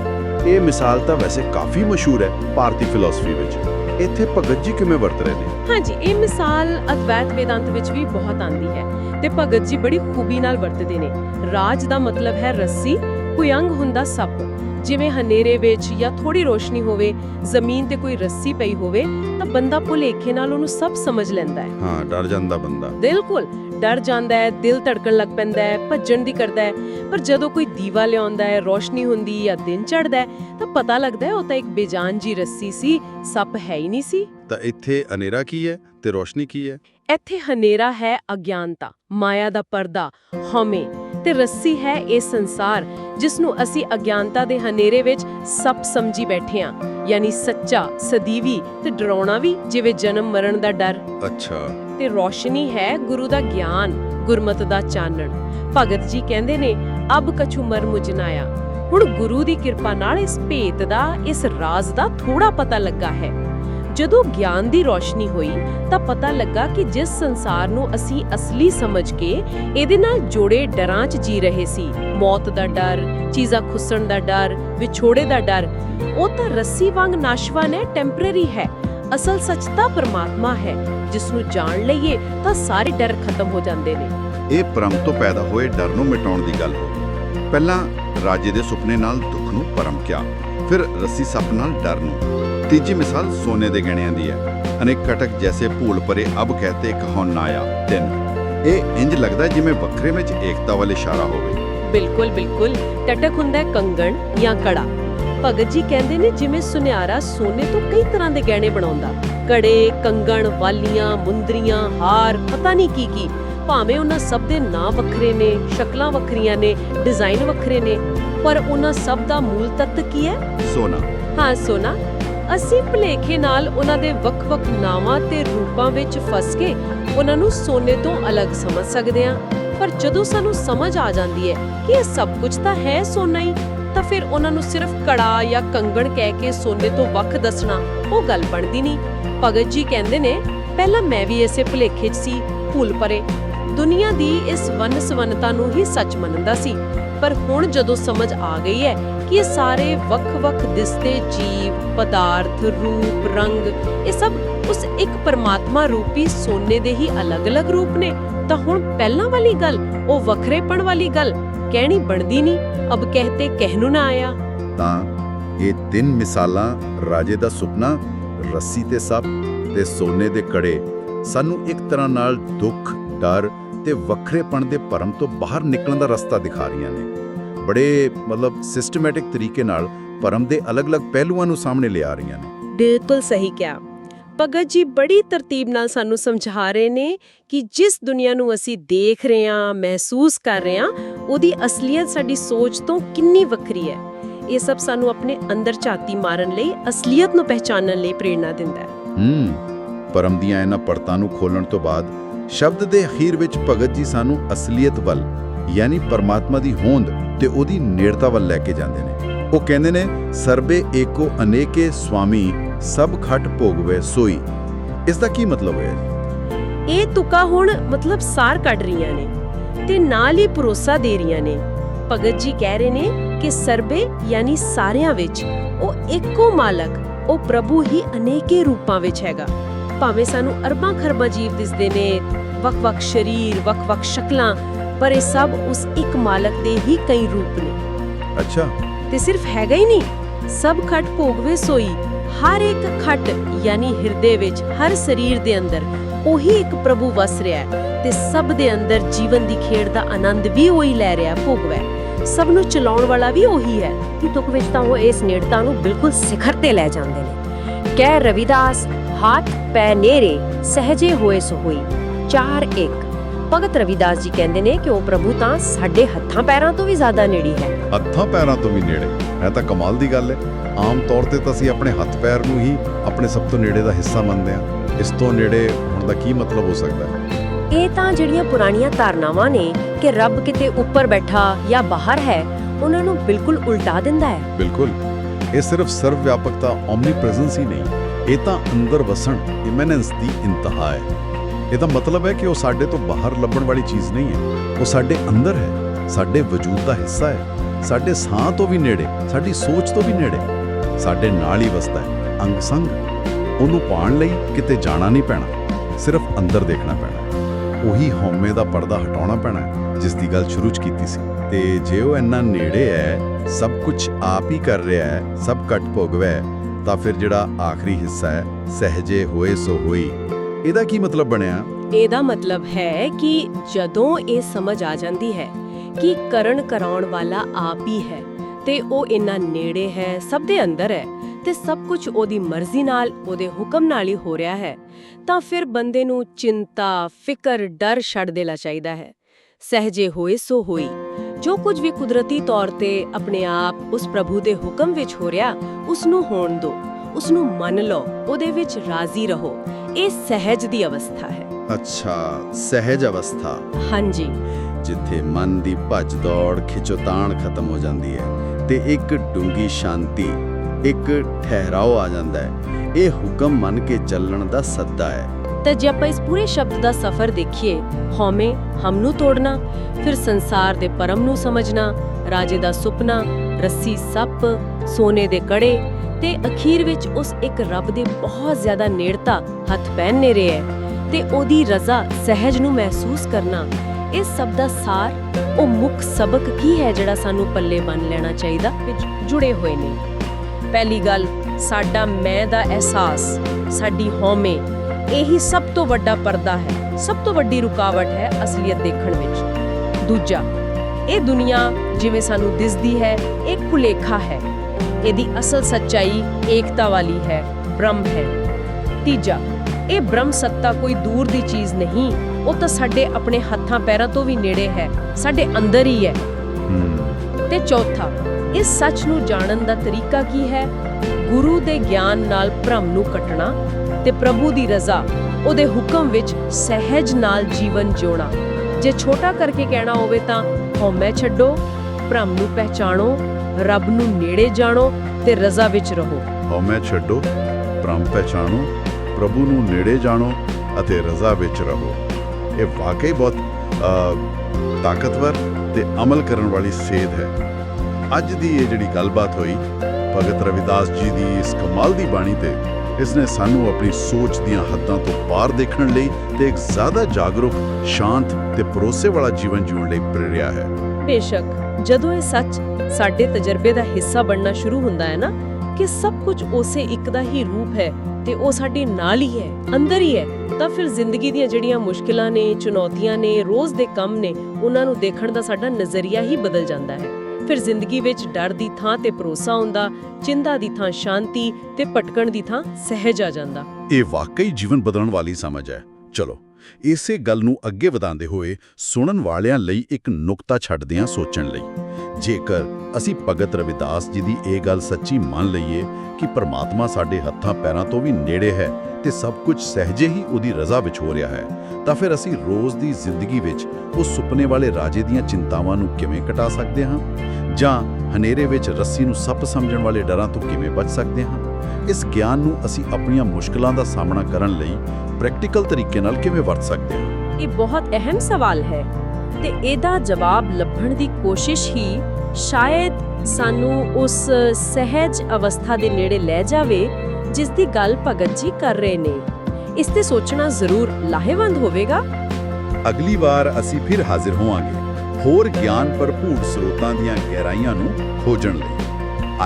ਇਹ ਮਿਸਾਲ ਤਾਂ ਵੈਸੇ ਕਾਫੀ ਮਸ਼ਹੂਰ ਹੈ ਭਾਰਤੀ ਫਿਲਾਸਫੀ ਵਿੱਚ। ਇੱਥੇ ਭਗਤ ਜੀ ਕਿਵੇਂ ਵਰਤ ਰਹੇ ਨੇ? ਹਾਂਜੀ, ਇਹ ਮਿਸਾਲ ਅਦਵੈਤ ਵੇਦਾਂਤ ਵਿੱਚ ਵੀ ਬਹੁਤ ਆਂਦੀ ਹੈ ਤੇ ਭਗਤ ਜੀ ਬੜੀ ਖੂਬੀ ਨਾਲ ਵਰਤਦੇ ਨੇ। ਰਾਜ ਦਾ ਮਤਲਬ ਹੈ ਰੱਸੀ, ਭੁਯੰਗ ਹੁੰਦਾ ਸੱਪ। ਜਿਵੇਂ ਹਨੇਰੇ ਵਿੱਚ ਜਾਂ ਥੋੜੀ ਰੋਸ਼ਨੀ ਹੋਵੇ ਜ਼ਮੀਨ ਤੇ ਕੋਈ ਰੱਸੀ ਪਈ ਹੋਵੇ ਤਾਂ ਬੰਦਾ ਭੁਲੇਖੇ ਨਾਲ ਉਹਨੂੰ ਸਭ ਸਮਝ ਲੈਂਦਾ ਹੈ। ਹਾਂ ਡਰ ਜਾਂਦਾ ਬੰਦਾ। ਬਿਲਕੁਲ ਡਰ ਜਾਂਦਾ ਹੈ ਦਿਲ ਧੜਕਣ ਲੱਗ ਪੈਂਦਾ ਹੈ ਭੱਜਣ ਦੀ ਕਰਦਾ ਹੈ। ਪਰ ਜਦੋਂ ਕੋਈ ਦੀਵਾ ਲਿਆਉਂਦਾ ਹੈ ਰੋਸ਼ਨੀ ਹੁੰਦੀ ਜਾਂ ਦਿਨ ਚੜਦਾ ਹੈ ਤਾਂ ਪਤਾ ਲੱਗਦਾ ਹੈ ਉਹ ਤਾਂ ਇੱਕ ਬੇਜਾਨ ਜੀ ਰੱਸੀ ਸੀ ਸੱਪ ਹੈ ਹੀ ਨਹੀਂ ਸੀ। ਤਾਂ ਇੱਥੇ ਹਨੇਰਾ ਕੀ ਹੈ ਤੇ ਰੋਸ਼ਨੀ ਕੀ ਹੈ? ਇੱਥੇ ਹਨੇਰਾ ਹੈ ਅਗਿਆਨਤਾ ਮਾਇਆ ਦਾ ਪਰਦਾ ਹਉਮੈ। ਤੇ ਰੱਸੀ ਹੈ ਇਹ ਸੰਸਾਰ ਜਿਸ ਨੂੰ ਅਸੀਂ ਅਗਿਆਨਤਾ ਦੇ ਹਨੇਰੇ ਵਿੱਚ ਸੱਪ ਸਮਝੀ ਬੈਠੇ ਹਾਂ ਯਾਨੀ ਸੱਚਾ ਸਦੀਵੀ ਤੇ ਡਰਾਉਣਾ ਵੀ ਜਿਵੇਂ ਜਨਮ ਮਰਨ ਦਾ ਡਰ। ਅੱਛਾ। ਤੇ ਰੋਸ਼ਨੀ ਹੈ ਗੁਰੂ ਦਾ ਗਿਆਨ ਗੁਰਮਤ ਦਾ ਚਾਨਣ। ਭਗਤ ਜੀ ਕਹਿੰਦੇ ਨੇ ਅਬ ਕਛੂ ਮਰ ਮੁਜਨਾਇਆ ਹੁਣ ਗੁਰੂ ਦੀ ਕਿਰਪਾ ਨਾਲ ਇਸ ਭੇਤ ਦਾ ਇਸ ਰਾਜ਼ ਦਾ ਥੋੜਾ ਪਤਾ ਲੱਗਾ ਹੈ। ਜਦੋਂ ਗਿਆਨ ਦੀ ਰੋਸ਼ਨੀ ਹੋਈ ਤਾਂ ਪਤਾ ਲੱਗਾ ਕਿ ਜਿਸ ਸੰਸਾਰ ਨੂੰ ਅਸੀਂ ਅਸਲੀ ਸਮਝ ਕੇ ਇਹਦੇ ਨਾਲ ਜੋੜੇ ਡਰਾਂ 'ਚ ਜੀ ਰਹੇ ਸੀ, ਮੌਤ ਦਾ ਡਰ, ਚੀਜ਼ਾਂ ਖੁੱਸਣ ਦਾ ਡਰ, ਵਿਛੋੜੇ ਦਾ ਡਰ, ਉਹ ਤਾਂ ਰੱਸੀ ਵਾਂਗ ਨਾਸ਼ਵਾਨ ਹੈ ਟੈਂਪਰੇਰੀ ਹੈ, ਅਸਲ ਸੱਚ ਤਾਂ ਪਰਮਾਤਮਾ ਹੈ, ਜਿਸ ਨੂੰ ਜਾਣ ਲਈਏ ਤਾਂ ਸਾਰੇ ਡਰ ਖਤਮ ਹੋ ਜਾਂਦੇ ਨੇ। ਇਹ ਪਰਮ ਤੋਂ ਪੈਦਾ ਹੋਏ ਡਰ ਨੂੰ ਮਿਟਾਉਣ ਦੀ ਗੱਲ ਹੋ ਗਈ ਪਹਿਲਾਂ ਰਾਜੇ ਦੇ ਸੁਪਨੇ ਨਾਲ ਦੁੱਖ ਨੂੰ ਪਰਮ ਕਿਹਾ। ਫਿਰ ਰੱਸੀ ਸੱਪ ਨਾਲ ਡਰ ਨੂੰ ਤੀਜੀ ਮਿਸਾਲ ਸੋਨੇ ਦੇ ਗਹਿਣਿਆਂ ਦੀ ਹੈ। ਅਨੇਕ ਕਟਕ ਜੈਸੇ ਭੂਲ ਪਰੇ ਅਬ ਕਹਤੇ ਕਹੋ ਨਾਇਆ ਤਿੰਨ। ਇਹ ਇੰਜ ਲੱਗਦਾ ਜਿਵੇਂ ਵੱਖਰੇ ਵਿੱਚ ਏਕਤਾ ਵੱਲ ਇਸ਼ਾਰਾ ਹੋਵੇ। ਬਿਲਕੁਲ ਬਿਲਕੁਲ। ਟਟਕ ਹੁੰਦਾ ਕੰਗਣ ਜਾਂ ਕੜਾ। ਭਗਤ ਜੀ ਕਹਿੰਦੇ ਨੇ ਜਿਵੇਂ ਸੁਨਿਆਰਾ ਸੋਨੇ ਤੋਂ ਕਈ ਤਰ੍ਹਾਂ ਦੇ ਗਹਿਣੇ ਬਣਾਉਂਦਾ। ਕੜੇ, ਕੰਗਣ, ਵਾਲੀਆਂ, ਮੁੰਦਰੀਆਂ, ਹਾਰ, ਪਤਾ ਨਹੀਂ ਕੀ ਕੀ ਭਾਵੇਂ ਉਹਨਾਂ ਸਭ ਦੇ ਨਾਂ ਵੱਖਰੇ ਨੇ ਸ਼ਕਲਾਂ ਵੱਖਰੀਆਂ ਨੇ ਡਿਜ਼ਾਈਨ ਵੱਖਰੇ ਨੇ ਪਰ ਉਹਨਾਂ ਸਭ ਦਾ ਮੂਲ ਤੱਤ ਕੀ ਹੈ? ਸੋਨਾ। ਹਾਂ ਸੋਨਾ। ਅਸੀਂ ਭਲੇਖੇ ਨਾਲ ਉਹਨਾਂ ਦੇ ਵੱਖ-ਵੱਖ ਨਾਵਾਂ ਤੇ ਰੂਪਾਂ ਵਿੱਚ ਫਸ ਕੇ ਉਹਨਾਂ ਨੂੰ ਸੋਨੇ ਤੋਂ ਅਲੱਗ ਸਮਝ ਸਕਦੇ ਹਾਂ। ਪਰ ਜਦੋਂ ਸਾਨੂੰ ਸਮਝ ਆ ਜਾਂਦੀ ਹੈ ਕਿ ਇਹ ਸਭ ਕੁਝ ਤਾਂ ਹੈ ਸੋਨਾ ਹੀ ਤਾਂ ਫਿਰ ਉਹਨਾਂ ਨੂੰ ਸਿਰਫ ਕੜਾ ਜਾਂ ਕੰਗਣ ਕਹਿ ਕੇ ਸੋਨੇ ਤੋਂ ਵੱਖ ਦੱਸਣਾ ਉਹ ਗੱਲ ਬਣਦੀ ਨਹੀਂ। ਭਗਤ ਜੀ ਕਹਿੰਦੇ ਨੇ ਪਹਿਲਾਂ ਮੈਂ ਵੀ ਇਸੇ ਭਲੇਖੇ 'ਚ ਸੀ ਭੁੱਲ ਪਰੇ। ਦੁਨੀਆ ਦੀ ਇਸ ਵੰਨ-ਸਵੰਨਤਾ ਨੂੰ ਹੀ ਸੱਚ ਮੰਨਦਾ ਸੀ। ਪਰ ਹੁਣ ਜਦੋਂ ਸਮਝ ਆ ਗਈ ਹੈ ਕਿ ਇਹ ਸਾਰੇ ਵੱਖ-ਵੱਖ ਦਿਸਦੇ ਜੀਵ, ਪਦਾਰਥ, ਰੂਪ, ਰੰਗ, ਇਹ ਸਭ ਉਸ ਇੱਕ ਪਰਮਾਤਮਾ ਰੂਪੀ ਸੋਨੇ ਦੇ ਹੀ ਅਲੱਗ-ਅਲੱਗ ਰੂਪ ਨੇ, ਤਾਂ ਹੁਣ ਪਹਿਲਾਂ ਵਾਲੀ ਗੱਲ, ਉਹ ਵੱਖਰੇਪਣ ਵਾਲੀ ਗੱਲ ਕਹਿਣੀ ਬਣਦੀ ਨਹੀਂ। ਅਬ ਕਹਤੇ ਕਹਿ ਨੂੰ ਨਾ ਆਇਆ। ਤਾਂ ਇਹ ਤਿੰਨ ਮਿਸਾਲਾਂ ਰਾਜੇ ਦਾ ਸੁਪਨਾ, ਰੱਸੀ ਤੇ ਸੱਪ ਤੇ ਸੋਨੇ ਦੇ ਕੜੇ, ਸਾਨੂੰ ਇੱਕ ਤਰ੍ਹਾਂ ਨਾਲ ਦੁੱਖ ਡਰ ਤੇ ਵੱਖਰੇਪਣ ਦੇ ਭਰਮ ਤੋਂ ਬਾਹਰ ਨਿਕਲਣ ਦਾ ਰਸਤਾ ਦਿਖਾ ਰਹੀਆਂ ਨੇ। ਬੜੇ ਮਤਲਬ ਸਿਸਟਮੈਟਿਕ ਤਰੀਕੇ ਨਾਲ ਭਰਮ ਦੇ ਅਲੱਗ-ਅਲੱਗ ਪਹਿਲੂਆਂ ਨੂੰ ਸਾਹਮਣੇ ਲਿਆ ਰਹੀਆਂ ਨੇ। ਬਿਲਕੁਲ ਸਹੀ ਕਿਹਾ। ਭਗਤ ਜੀ ਬੜੀ ਤਰਤੀਬ ਨਾਲ ਸਾਨੂੰ ਸਮਝਾ ਰਹੇ ਨੇ ਕਿ ਜਿਸ ਦੁਨੀਆ ਨੂੰ ਅਸੀਂ ਦੇਖ ਰਹੇ ਹਾਂ ਮਹਿਸੂਸ ਕਰ ਰਹੇ ਹਾਂ ਉਹਦੀ ਅਸਲੀਅਤ ਸਾਡੀ ਸੋਚ ਤੋਂ ਕਿੰਨੀ ਵੱਖਰੀ ਹੈ। ਇਹ ਸਭ ਸਾਨੂੰ ਆਪਣੇ ਅੰਦਰ ਝਾਤੀ ਮਾਰਨ ਲਈ ਅਸਲੀਅਤ ਨੂੰ ਪਹਿਚਾਨਣ ਲਈ ਪ੍ਰੇਰਣਾ ਦਿੰਦਾ ਹੈ। ਹੂੰ ਪਰਮ ਦੀਆਂ ਇਹਨਾਂ ਪਰਤਾਂ ਨੂੰ ਖੋਲਣ ਤੋਂ ਬਾਅਦ ਸ਼ਬਦ ਦੇ ਅਖੀਰ ਵਿੱਚ ਭਗਤ ਜੀ ਸਾਨੂੰ ਅਸਲੀਅਤ ਵੱਲ, ਯਾਨੀ ਪਰਮਾਤਮਾ ਦੀ ਹੋਂਦ ਤੇ ਉਹਦੀ ਨੇੜਤਾ ਵੱਲ ਲੈ ਕੇ ਜਾਂਦੇ ਨੇ। ਉਹ ਕਹਿੰਦੇ ਨੇ, ਸਰਬੇ ਏਕੋ ਅਨੇਕੇ ਸੁਆਮੀ ਸਭ ਖਟ ਭੋਗਵੇ ਸੋਈ। ਇਸ ਦਾ ਕੀ ਮਤਲਬ ਹੈ ਇਹ ਤੁਕਾ ਹੁਣ ਮਤਲਬ ਸਾਰ ਕੱਢ ਰਹੀਆਂ ਨੇ ਤੇ ਨਾਲ ਹੀ ਭਰੋਸਾ ਦੇ ਰਹੀਆਂ ਨੇ। ਭਗਤ ਜੀ ਕਹਿ ਰਹੇ ਨੇ ਕਿ ਸਰਬੇ, ਯਾਨੀ ਸਾਰਿਆਂ ਵਿੱਚ, ਉਹ ਇੱਕੋ ਮਾਲਕ, ਉਹ ਪ੍ਰਭੂ ਹੀ ਅਨੇਕੇ ਰੂਪਾਂ ਵਿੱਚ ਹੈਗਾ। ਭਾਵੇਂ ਸਾਨੂੰ ਅਰਬਾਂ ਖਰਬਾਂ ਜੀਵ ਦਿਸਦੇ ਨੇ ਵੱਖ-ਵੱਖ ਸ਼ਰੀਰ ਵੱਖ-ਵੱਖ ਸ਼ਕਲਾਂ ਪਰ ਇਹ ਸਭ ਉਸ ਇੱਕ ਮਾਲਕ ਦੇ ਹੀ ਕਈ ਰੂਪ ਨੇ। ਅੱਛਾ। ਤੇ ਸਿਰਫ ਹੈਗਾ ਹੀ ਨਹੀਂ ਸਭ ਖਟ ਭੋਗਵੇ ਸੋਈ ਹਰ ਇੱਕ ਖਟ ਯਾਨੀ ਹਿਰਦੇ ਵਿੱਚ ਹਰ ਸਰੀਰ ਦੇ ਅੰਦਰ ਉਹੀ ਇੱਕ ਪ੍ਰਭੂ ਵਸ ਰਿਹਾ ਹੈ ਤੇ ਸਭ ਦੇ ਅੰਦਰ ਜੀਵਨ ਦੀ ਖੇਡ ਦਾ ਆਨੰਦ ਵੀ ਉਹੀ ਲੈ ਰਿਹਾ ਭੋਗਵਾ ਸਭ ਨੂੰ ਚਲਾਉਣ ਵਾਲਾ ਵੀ ਉਹੀ ਹੈ ਕਿ ਤੁਕ ਵਿੱਚ ਤਾਂ ਉਹ ਇਸ ਨੇੜਤਾ ਨੂੰ ਬਿਲਕੁਲ ਸਿਖਰ ਤੇ ਲੈ ਜਾਂਦੇ ਨੇ। ਕਹਿ ਰਵਿਦਾਸ ਹੱਥ ਪੈ ਨੇਰੇ ਸਹਜੇ ਹੋਏ ਸੋ ਹੋਈ 4 1 ਭਗਤ ਰਵਿਦਾਸ ਜੀ ਕਹਿੰਦੇ ਨੇ ਕਿ ਉਹ ਪ੍ਰਭੂ ਤਾਂ ਸਾਡੇ ਹੱਥਾਂ ਪੈਰਾਂ ਤੋਂ ਵੀ ਜ਼ਿਆਦਾ ਨੇੜੀ ਹੈ। ਹੱਥਾਂ ਪੈਰਾਂ ਤੋਂ ਵੀ ਨੇੜੇ। ਇਹ ਤਾਂ ਕਮਾਲ ਦੀ ਗੱਲ ਹੈ। ਆਮ ਤੌਰ ਤੇ ਤਾਂ ਅਸੀਂ ਆਪਣੇ ਹੱਥ ਪੈਰ ਨੂੰ ਹੀ ਆਪਣੇ ਸਭ ਤੋਂ ਨੇੜੇ ਦਾ ਹਿੱਸਾ ਮੰਨਦੇ ਹਾਂ। ਇਸ ਤੋਂ ਨੇੜੇ ਹੋਣ ਦਾ ਕੀ ਮਤਲਬ ਹੋ ਸਕਦਾ ਹੈ? ਇਹ ਤਾਂ ਜਿਹੜੀਆਂ ਪੁਰਾਣੀਆਂ ਧਾਰਨਾਵਾਂ ਨੇ ਕਿ ਰੱਬ ਕਿਤੇ ਉੱਪਰ ਬੈਠਾ ਜਾਂ ਬਾਹਰ ਹੈ ਉਹਨਾਂ ਨੂੰ ਬਿਲਕੁਲ ਉਲਟਾ ਦਿੰਦਾ ਹੈ। ਬਿਲਕੁਲ। ਇਹ ਸਿਰਫ ਸਰਵ ਵਿਆਪਕਤਾ ਓਮਨੀ ਪ੍ਰੈਜ਼ੈਂਸ ਹੀ ਨਹੀਂ। ਇਹ ਤਾਂ ਅੰਦਰ ਵਸਣ ਇਮੈਨੈਂਸ ਦੀ ਇੰਤਹਾ ਹੈ। ਇਹਦਾ ਮਤਲਬ ਹੈ ਕਿ ਉਹ ਸਾਡੇ ਤੋਂ ਬਾਹਰ ਲੱਭਣ ਵਾਲੀ ਚੀਜ਼ ਨਹੀਂ ਹੈ। ਉਹ ਸਾਡੇ ਅੰਦਰ ਹੈ, ਸਾਡੇ ਵਜੂਦ ਦਾ ਹਿੱਸਾ ਹੈ। ਸਾਡੇ ਸਾਹ ਤੋਂ ਵੀ ਨੇੜੇ, ਸਾਡੀ ਸੋਚ ਤੋਂ ਵੀ ਨੇੜੇ। ਸਾਡੇ ਨਾਲ ਹੀ ਵਸਦਾ ਹੈ, ਅੰਗ ਸੰਗ। ਉਹਨੂੰ ਪਾਣ ਲਈ ਕਿਤੇ ਜਾਣਾ ਨਹੀਂ ਪੈਣਾ, ਸਿਰਫ ਅੰਦਰ ਦੇਖਣਾ ਪੈਣਾ ਉਹੀ ਹਉਮੈ ਦਾ ਪਰਦਾ ਹਟਾਉਣਾ ਪੈਣਾ ਜਿਸ ਦੀ ਗੱਲ ਸ਼ੁਰੂ ਚ ਕੀਤੀ ਸੀ। ਤੇ ਜੇ ਉਹ ਇੰਨਾ ਨੇੜੇ ਹੈ, ਸਭ ਕੁਝ ਆਪ ਹੀ ਕਰ ਰਿਹਾ ਹੈ, ਸਭ ਘਟ ਭੋਗਵੈ ਤਾਂ ਫਿਰ ਜਿਹੜਾ ਆਖਰੀ ਹਿੱਸਾ ਹੈ, ਸਹਜੇ ਹੋਏ ਸੋ ਹੋਈ। ਇਹਦਾ ਕੀ ਮਤਲਬ ਬਣਿਆ? ਇਹਦਾ ਮਤਲਬ ਹੈ ਕਿ ਜਦੋਂ ਇਹ ਸਮਝ ਆ ਜਾਂਦੀ ਹੈ ਕਿ ਕਰਨ ਕਰਾਉਣ ਵਾਲਾ ਆਪ ਹੀ ਹੈ ਤੇ ਉਹ ਇੰਨਾ ਨੇੜੇ ਹੈ, ਸਭ ਦੇ ਅੰਦਰ ਹੈ ਤੇ ਸਭ ਕੁਝ ਉਹਦੀ ਮਰਜ਼ੀ ਨਾਲ ਉਹਦੇ ਹੁਕਮ ਨਾਲ ਹੀ ਹੋ ਰਿਹਾ ਹੈ, ਤਾਂ ਫਿਰ ਬੰਦੇ ਨੂੰ ਚਿੰਤਾ, ਫਿਕਰ, ਡਰ ਛੱਡ ਦੇਣਾ ਚਾਹੀਦਾ ਹੈ। ਸਹਜੇ ਹੋਏ ਸੋ ਹੋਈ। ਜੋ ਕੁਝ ਵੀ ਕੁਦਰਤੀ ਤੌਰ ਤੇ ਆਪਣੇ ਆਪ ਉਸ ਪ੍ਰਭੂ ਦੇ ਹੁਕਮ ਵਿੱਚ ਹੋ ਰਿਹਾ ਉਸ ਨੂੰ ਹੋਣ ਦਿਓ ਉਸ ਨੂੰ ਮੰਨ ਲਓ ਉਹਦੇ ਵਿੱਚ ਰਾਜ਼ੀ ਰਹੋ। ਇਹ ਸਹਿਜ ਦੀ ਅਵਸਥਾ ਹੈ। ਅੱਛਾ ਸਹਿਜ ਅਵਸਥਾ। ਹਾਂਜੀ। ਜਿੱਥੇ ਮਨ ਦੀ ਭੱਜ ਦੌੜ ਖਿਚੋਤਾਣ ਖਤਮ ਹੋ ਜਾਂਦੀ ਹੈ ਤੇ ਇੱਕ ਡੂੰਗੀ ਸ਼ਾਂਤੀ ਇੱਕ ਠਹਿਰਾਓ ਆ ਜਾਂਦਾ ਹੈ। ਇਹ ਹੁਕਮ ਮੰਨ ਕੇ ਚੱਲਣ ਦਾ ਸੱਦਾ ਹੈ। ਤਾਂ ਜੇ ਆਪਾਂ ਇਸ ਪੂਰੇ ਸ਼ਬਦ ਦਾ ਸਫ਼ਰ ਦੇਖੀਏ, ਹਉਮੈ ਹਮ ਨੂੰ ਤੋੜਨਾ, ਫਿਰ ਸੰਸਾਰ ਦੇ ਪਰਮ ਨੂੰ ਸਮਝਣਾ, ਰਾਜੇ ਦਾ ਸੁਪਨਾ, ਰੱਸੀ ਸੱਪ, ਸੋਨੇ ਦੇ ਕੜੇ ਤੇ ਅਖੀਰ ਵਿੱਚ ਉਸ ਇੱਕ ਰੱਬ ਦੇ ਬਹੁਤ ਜ਼ਿਆਦਾ ਨੇੜਤਾ ਹੱਥ ਪੈਨ ਨੇੜੇ ਤੇ ਉਹਦੀ ਰਜ਼ਾ ਸਹਿਜ ਨੂੰ ਮਹਿਸੂਸ ਕਰਨਾ, ਇਸ ਸਭ ਦਾ ਸਾਰ, ਉਹ ਮੁੱਖ ਸਬਕ ਕੀ ਹੈ ਜਿਹੜਾ ਸਾਨੂੰ ਪੱਲੇ ਬੰਨ ਲੈਣਾ ਚਾਹੀਦਾ? ਵਿੱਚ ਜੁੜੇ ਹੋਏ ਨੇ। ਪਹਿਲੀ ਗੱਲ, ਸਾਡਾ ਮੈਂ ਦਾ ਅਹਿਸਾਸ, ਸਾਡੀ ਹਉਮੈ ਇਹੀ ਸਭ ਤੋਂ ਵੱਡਾ ਪਰਦਾ ਹੈ ਸਭ ਤੋਂ ਵੱਡੀ ਰੁਕਾਵਟ ਹੈ ਅਸਲੀਅਤ ਦੇਖਣ ਵਿੱਚ। ਦੂਜਾ ਇਹ ਦੁਨੀਆ ਜਿਵੇਂ ਸਾਨੂੰ ਦਿਸਦੀ ਹੈ ਇਹ ਭੁਲੇਖਾ ਹੈ। ਇਹਦੀ ਅਸਲ ਸੱਚਾਈ ਏਕਤਾ ਵਾਲੀ ਹੈ ਬ੍ਰਹਮ ਹੈ। ਤੀਜਾ ਇਹ ਬ੍ਰਹਮ ਸੱਤਾ ਕੋਈ ਦੂਰ ਦੀ ਚੀਜ਼ ਨਹੀਂ ਉਹ ਤਾਂ ਸਾਡੇ ਆਪਣੇ ਹੱਥਾਂ ਪੈਰਾਂ ਤੋਂ ਵੀ ਨੇੜੇ ਹੈ ਸਾਡੇ ਅੰਦਰ ਹੈ ਹੂੰ। ਤੇ ਚੌਥਾ ਇਸ ਸੱਚ ਨੂੰ ਜਾਣਨ ਦਾ ਤਰੀਕਾ ਕੀ ਹੈ? ਗੁਰੂ ਦੇ ਗਿਆਨ ਨਾਲ ਭ੍ਰਮ ਨੂੰ ਕੱਟਣਾ। ਤੇ ਪ੍ਰਭੂ ਦੀ ਰਜ਼ਾ, ਉਹਦੇ ਹੁਕਮ ਵਿੱਚ ਸਹਿਜ ਨਾਲ ਜੀਵਨ ਜਿਉਣਾ। ਜੇ ਛੋਟਾ ਕਰਕੇ ਕਹਿਣਾ ਹੋਵੇ ਤਾਂ ਹਉਮੈ ਛੱਡੋ, ਭ੍ਰਮ ਨੂੰ ਪਹਿਚਾਣੋ, ਰੱਬ ਨੂੰ ਨੇੜੇ ਜਾਣੋ ਤੇ ਰਜ਼ਾ ਵਿੱਚ ਰਹੋ। ਹਉਮੈ ਛੱਡੋ ਬ੍ਰਹਮ ਪਹਿਚਾਣੋ, ਪ੍ਰਭੂ ਨੂੰ ਨੇੜੇ ਜਾਣੋ ਅਤੇ ਰਜ਼ਾ ਵਿੱਚ ਰਹੋ। ਇਹ ਵਾਕਈ ਬਹੁਤ ਤਾਕਤਵਰ ਤੇ ਅਮਲ ਕਰਨ ਵਾਲੀ ਸੇਧ ਹੈ। ਅੱਜ ਦੀ ਇਹ ਜਿਹੜੀ ਗੱਲਬਾਤ ਹੋਈ, ਭਗਤ ਰਵਿਦਾਸ ਜੀ ਦੀ ਇਸ ਕਮਾਲ ਦੀ ਬਾਣੀ ਤੇ ਇਸਨੇ ਸਾਨੂੰ ਆਪਣੀ ਸੋਚ ਦੀਆਂ ਹੱਦਾਂ ਤੋਂ ਪਾਰ ਦੇਖਣ ਲਈ ਤੇ ਇੱਕ ਜ਼ਿਆਦਾ ਜਾਗਰੂਕ, ਸ਼ਾਂਤ ਤੇ ਭਰੋਸੇ ਵਾਲਾ ਜੀਵਨ ਜਿਉਣ ਲਈ ਪ੍ਰੇਰਿਆ ਹੈ। ਬੇਸ਼ੱਕ, ਜਦੋਂ ਇਹ ਸੱਚ ਸਾਡੇ ਤਜਰਬੇ ਦਾ ਹਿੱਸਾ ਬਣਨਾ ਸ਼ੁਰੂ ਹੁੰਦਾ ਹੈ ਨਾ, ਕਿ ਸਭ ਕੁਝ ਉਸੇ ਇੱਕ ਦਾ ਹੀ ਰੂਪ ਹੈ ਤੇ ਉਹ ਸਾਡੇ ਨਾਲ ਹੀ ਹੈ, ਅੰਦਰ ਹੀ ਹੈ, ਤਾਂ ਫਿਰ ਜ਼ਿੰਦਗੀ ਦੀਆਂ ਜਿਹੜੀਆਂ ਮੁਸ਼ਕਿਲਾਂ ਨੇ, ਚੁਣੌਤੀਆਂ ਨੇ, ਰੋਜ਼ ਦੇ ਕੰਮ ਨੇ, ਉਹਨਾਂ ਨੂੰ ਦੇਖਣ ਦਾ ਸਾਡਾ ਨਜ਼ਰੀਆ ਹੀ ਬਦਲ ਜਾਂਦਾ ਹੈ। ਫਿਰ ਜ਼ਿੰਦਗੀ ਵਿੱਚ ਡਰ ਦੀ ਥਾਂ ਤੇ ਭਰੋਸਾ ਹੁੰਦਾ, ਚਿੰਤਾ ਦੀ ਥਾਂ ਸ਼ਾਂਤੀ ਤੇ ਭਟਕਣ ਦੀ ਥਾਂ ਸਹਿਜ ਆ ਜਾਂਦਾ। ਇਹ ਵਾਕਈ ਜੀਵਨ ਬਦਲਣ ਵਾਲੀ ਸਮਝ ਹੈ। ਚਲੋ, ਇਸੇ ਗੱਲ ਨੂੰ ਅੱਗੇ ਵਧਾਉਂਦੇ ਹੋਏ ਸੁਣਨ ਵਾਲਿਆਂ ਲਈ ਇੱਕ ਨੁਕਤਾ ਛੱਡਦਿਆਂ ਸੋਚਣ ਲਈ। ਜੇਕਰ ਅਸੀਂ ਭਗਤ ਰਵਿਦਾਸ ਜੀ ਦੀ ਇਹ ਗੱਲ ਸੱਚੀ ਮੰਨ ਲਈਏ ਕਿ ਪ੍ਰਮਾਤਮਾ ਸਾਡੇ ਹੱਥਾਂ ਪੈਰਾਂ ਤੋਂ ਵੀ ਨੇੜੇ ਹੈ ਤੇ ਸਭ ਕੁਝ ਸਹਿਜੇ ਹੀ ਉਹਦੀ ਰਜ਼ਾ ਵਿੱਚ ਹੋ ਰਿਹਾ ਹੈ, ਤਾਂ ਫਿਰ ਅਸੀਂ ਰੋਜ਼ ਦੀ ਜ਼ਿੰਦਗੀ ਵਿੱਚ ਉਹ ਸੁਪਨੇ ਵਾਲੇ ਰਾਜੇ ਦੀਆਂ ਚਿੰਤਾਵਾਂ ਨੂੰ ਕਿਵੇਂ ਕਟਾ ਸਕਦੇ ਹਾਂ? ਜਾਂ ਹਨੇਰੇ ਵਿੱਚ ਰੱਸੀ ਨੂੰ ਸੱਪ ਸਮਝਣ ਵਾਲੇ ਡਰਾਂ ਤੋਂ ਕਿਵੇਂ ਬਚ ਸਕਦੇ ਹਾਂ? ਇਸ ਗਿਆਨ ਨੂੰ ਅਸੀਂ ਆਪਣੀਆਂ ਮੁਸ਼ਕਲਾਂ ਦਾ ਸਾਹਮਣਾ ਕਰਨ ਲਈ ਪ੍ਰੈਕਟੀਕਲ ਤਰੀਕੇ ਨਾਲ ਕਿਵੇਂ ਵਰਤ ਸਕਦੇ ਹਾਂ? ਇਹ ਬਹੁਤ ਅਹਿਮ ਸਵਾਲ ਹੈ। ਤੇ ਇਹਦਾ ਜਵਾਬ ਲੱਭਣ ਦੀ ਕੋਸ਼ਿਸ਼ ਹੀ ਸ਼ਾਇਦ ਸਾਨੂੰ ਉਸ ਸਹਿਜ ਅਵਸਥਾ ਦੇ ਨੇੜੇ ਲੈ ਜਾਵੇ ਜਿਸ ਦੀ ਗੱਲ ਭਗਤ ਜੀ ਕਰ ਰਹੇ ਨੇ। ਇਸ ਤੇ ਸੋਚਣਾ ਜ਼ਰੂਰ ਲਾਹੇਵੰਦ ਹੋਵੇਗਾ। ਅਗਲੀ ਵਾਰ ਅਸੀਂ ਫਿਰ ਹਾਜ਼ਰ ਹੋਵਾਂਗੇ ਹੋਰ ਗਿਆਨ ਭਰਪੂਰ ਸਰੋਤਾਂ ਦੀਆਂ ਗਹਿਰਾਈਆਂ ਨੂੰ ਖੋਜਣ ਲਈ।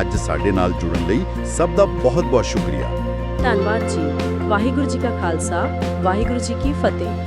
ਅੱਜ ਸਾਡੇ ਨਾਲ ਜੁੜਨ ਲਈ ਸਭ ਦਾ ਬਹੁਤ-ਬਹੁਤ ਸ਼ੁਕਰੀਆ। ਧੰਨਵਾਦ ਜੀ। ਵਾਹਿਗੁਰੂ ਜੀ ਕਾ ਖਾਲਸਾ ਵਾਹਿਗੁਰੂ ਜੀ ਕੀ ਫਤਿਹ।